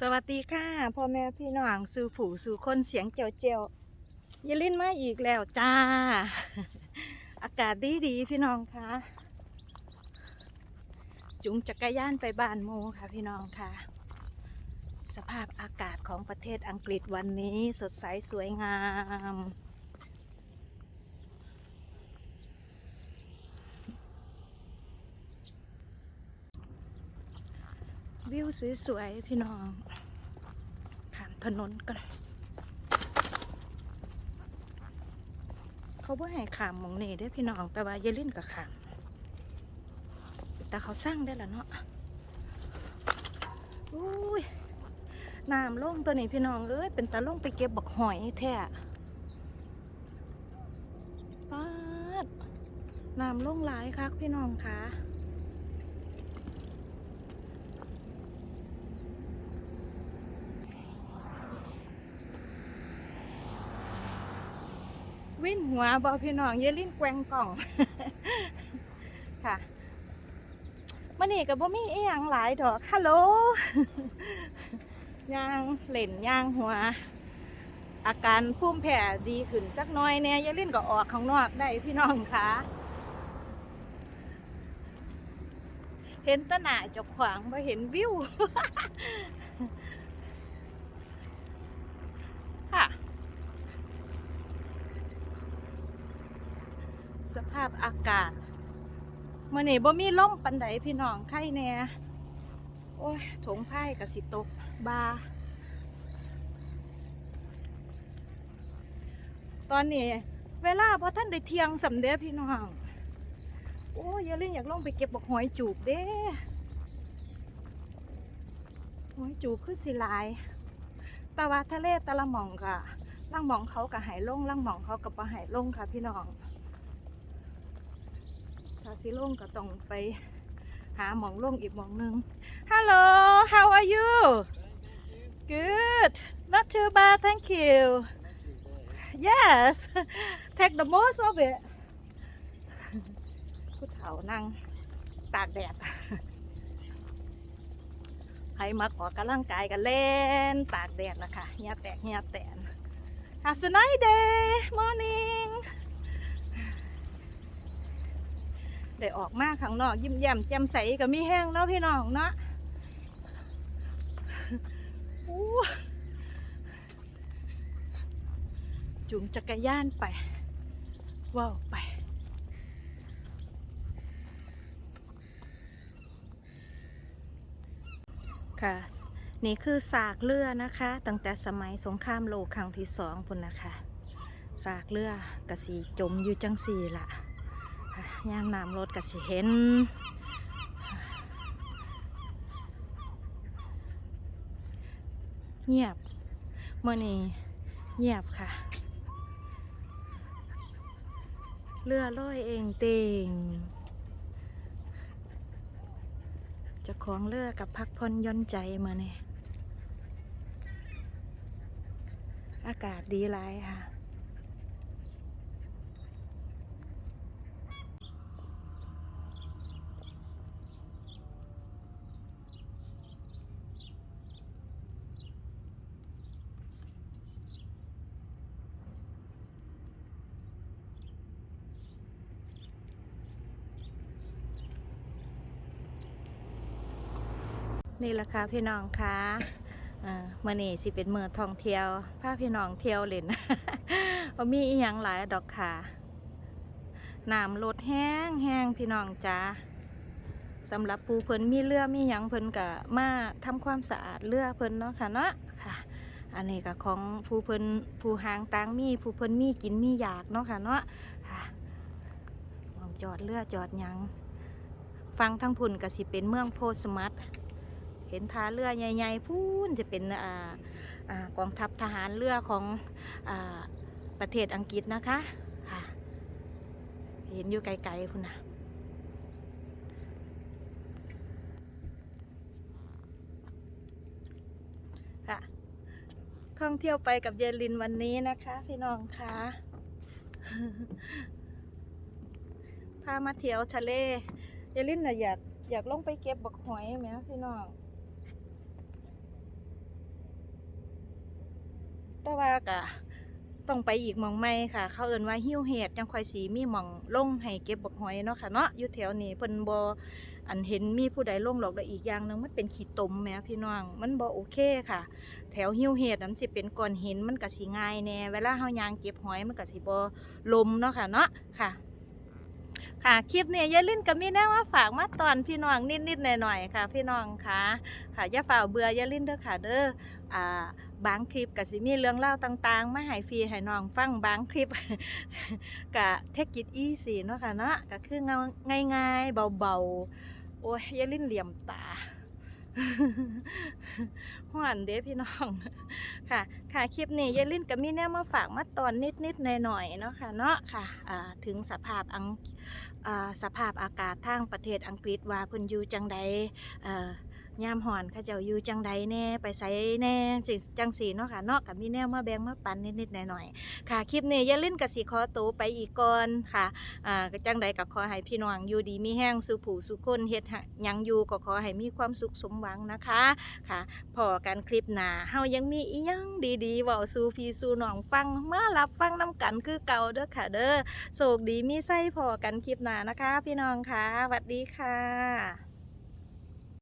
สวัสดีค่ะพ่อแม่พี่น้องสู่ผู้สู่คนเสียงเจียวเจียวอยาลิ้นมาอีกแล้วจ้า อากาศดีดีพี่น้องค่ะ จุงจักรยานไปบ้านโมค่ะพี่น้องค่ะ สภาพอากาศของประเทศอังกฤษวันนี้สดใสสวยงาม วิวสวยๆ พี่น้อง ผ่านถนนกัน เขาบ่ให้ขามหมองนี่ได้พี่น้อง แต่ว่าอย่าลิ้นกับขาม แต่เขาสร้างได้ล้วเนาะอุ้ยน้ำล่งตัวนี้พี่น้อง เอ้ย เป็นตาล่งไปเก็บบักหอยแท้ปาดน้ำล่งหลายคักพี่น้องค่ะ วิ่นหัวบอพี่น้องเยลิ้นแกวงกล่อง ค่ะมันนี่กับบ่มีอียงหลายดอกฮัลโหลย่างเล่นย่างหัว อาการพุ่มแผ่ดีขึ้นจักน้อยเนี่ยยายลิ้นก็ออกข้างนอกได้พี่น้องค่ะเห็นตะหนาจาขวางมาเห็นวิว ค่ะ สภาพอากาศเมื่อนี้บ่มีลมปันไดพี่น้องไข่แน่โอ้ยถงไพ่กับสิตกบาตอนนี้ เวลาพอท่านได้เที่ยงสำเด็จพี่น้องโอ้ยอย่าเล่นอยากลงไปเก็บบักหอยจูบเด้หอยจูบคือสิลายแต่ว่าทะเลตะละหม่องกะล่างหม่องเขากะหายลงล่างหม่องเขากะปะหายลงค่ะพี่น้อง ถ้าสิลงก็ต้องไปหาหมองลงอีกหมองหนึ่ง Hello how are you Good not too bad thank you Yes take the most of it ผู้เฒ่านั่งตากแดดใครมาขอกำลังกายกันเล่น ตากแดดละค่ะเฮียแตกเฮียแตน Have a nice day morning ได้ออกมาข้างนอกยิ้มแย้มแจ่มใสก็มีแห้งเนาะพี่น้องเนาะอู้จุงจักรยานไปว้าวไปค่ะนี่คือสากเรือนะคะ ตั้งแต่สมัยสงครามโลกครั้งที่สองพุ่นนะคะ สากเรือกระสีจมอยู่จังสีละ่ะ ย่ามน้ำรถกระสีเห็นเงียบเมื่อนี้เงียบค่ะ เรือลอยเองเต็งจะของเรือกับพักพนย่นใจมาเนี่ยอากาศดีหลายค่ะ นี่แหละค่ะพี่น้องคะอ่าเมื่อนี้สิเป็นเมือท่องเที่ยวพาพี่น้องเที่ยวเล่นมีอีหยังหลายดอกค่ะน้ำลดแห้งแห้งพี่น้องจ้าสำหรับผู้เพิ่นมีเรือมีหยังเพิ่นก็มาทำความสะอาดเรือเพิ่นเนาะค่ะเนาะค่ะ อันนี้ก็ของผู้เพิ่นผู้หางตางมีผู้เพิ่นมีกินมีอยากเนาะค่ะเนาะค่ะมองจอดเรือจอดหยังฟังทั้งพุ่นก็สิเป็นเมืองโพสมัต เห็นทาเรือใหญ่ๆพูนจะเป็นกองทัพทหารเรือของอประเทศอังกฤษนะคะะเห็นอยู่ไกลๆพุ่นนะค่ะท่องเที่ยวไปกับเยลินวันนี้นะคะ พี่น้องคะพามาเที่ยวทะเล เยลินน่ะอยากอยากลงไปเก็บบักหอยไหมพี่น้อง แต่ว่าก็ต้องไปอีกมองใหม่ค่ะ เขาเอิ้นว่าหิ้วเห็ดจังค่อยสีมีหมองลงให้เก็บบักหอยเนาะค่ะเนาะอยู่แถวนี้เพิ่นบ่อันเห็นมีผู้ใดลงหรอกแต่อีกอย่างหนึงมันเป็นขี้ตมแหมพี่น้อง มันบ่โอเคค่ะ แถวหิ้วเห็ดนั้นสิเป็นก้อนหินมันก็สิง่ายแน่เวลาเฮายางเก็บหอยมันก็สิบ่ลมเนาะค่ะเนาะค่ะ ค่ะคลิปนี้อย่าลืมกับมีแน่ว่าฝากมาตอนพี่น้องนิดๆหน่อยๆค่ะ พี่น้องค่ะ ค่ะอย่าฝ่าเบื่ออย่าลืมเด้อค่ะเด้ออ่าบางคลิปก็สิมีเรื่องเล่าต่างๆ มาให้ฟรีให้น้องฟังบางคลิปก็เทคกิจอีสีเนาะค่ะเนาะก็คือเงาง่ายๆ เบาๆ โอ้ยอย่าลิ้นเหลี่ยมตาห่วนเด้พี่น้องค่ะ ค่ะคลิปนี้ยาลิ้นกับมีแน่มาฝากมาตอนนิดๆหน่อยๆเนาะค่ะเนาะค่ะถึงสภาพอังสภาพอากาศทางประเทศอังกฤษว่าเพิ่นอยู่จังใดเอ่อ ยามหอนเขาเจ้าอยู่จังใดแน่ไปไสแน่จังจังสีเนาะค่ะนาะกับมีแนวมาแบงมาปันนิดๆหน่อยๆค่ะคลิปนี้อย่าลิ้นกับสิขอตัวไปอีกก่อนค่ะอ่าจังใดก็ขอให้พี่น้องอยู่ดีมีแห้งสุผู้สุคนเฮ็ดห้หยังอยู่ก็ขอให้มีความสุขสมหวังนะคะค่ะพอกันคลิปหน้าเฮายังมีอีหยังดีๆเว้าสู่พี่สู่น้องฟังมารับฟังนํกันคือเก่าเด้อค่ะเด้อโชคดีมีไส้พอกันคลิปหน้านะคะ พี่น้องค่ะสวัสดีค่ะ